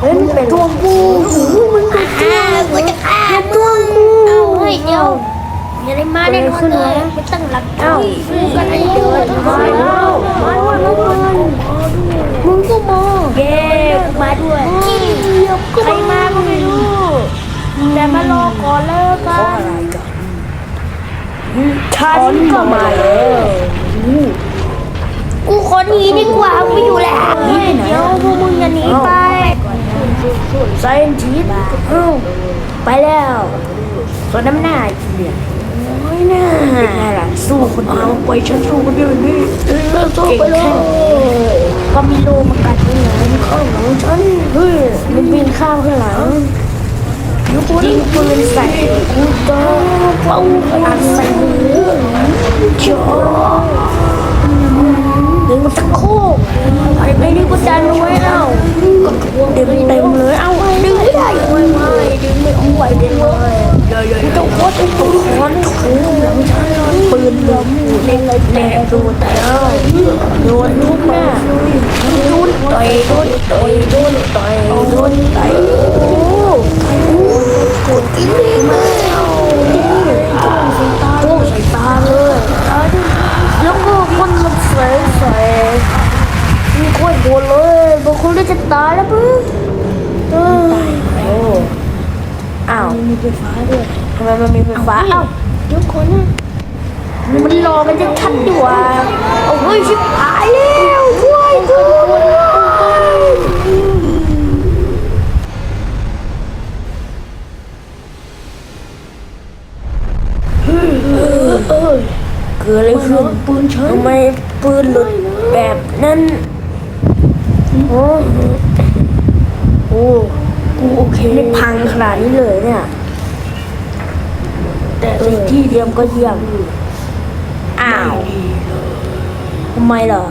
เฮ้ยเป็นตัวกูมึงเป็ฆ่ากูจะฆ่ามึงเอาเฮ้ยเดี๋ยวอย่าได้มาได้นอนเลยไม่ตั้งหลักเอ้าก็ได้เดินมาแล้วมาแล้วแล้วมันมึงก็มาเย้มาด้วยใครมาก็ไม่รู้ แต่มารอก่อนแล้วกันฉันก็มาแล้วกูขอหนีดีกว่าไม่อยู่แล้วเดี๋ยวพวกมึงอย่าหนีไป ไซเอนทิสเอ้าไปแล้วส่วนน้ำหน้าเนี่ยโอ้ยน่าเป็นไงล่ะสู้คนเดียวไปฉันสู้คนเดียวนี่เลิกสู้ไปเลยก็มีโลมากัดข้างหลังข้างหลังฉันเฮ้ยมันบินข้ามข้างหลังยิงปืนใส่กูก็เป่าอัดใส่มือจ่อดึงตะโคกไอ้ไอ้นี่ก็ดันไว้แล้วก็เต็มเต็มเลยเอ้าดึงไม่ได้ไม่ไม่ดึงไม่เอาไหวดึงเลยเจ้าโคตร้อนถูหลังฉันปืนล้มเล็งเลยแตกดนแต่เอาโดนลูกหน้าโดนต่อยโดนต่อยโดนต่อยโดนต่อยโอ้กดกินเลยมาโอ้ใส่ตาโอ้ใส่ตาเลยแล้วก็มันมันใส่ใส่มีคนโดนเลยบางคนก็จะตายแล้วปึ๊บเออโอ้อ้าวมีไฟฟ้าด้วยำไมมันมีไฟฟ้าอ้าวเดี๋ยวคนนะมันรอกันจะทันดีกว่าเอาเฮ้ยชิบหายแล้วช่วยด้วยเออเออเกิดอะไรขึ้นปืนฉันทำไมปืนหลุดแบบนั้นโอ้โอ้กูโอเคไม่พังขนาดนี้เลยเนี่ย แต่สิ่งที่เดียมก็เยี่ยม อ้าวทำไมเหรอ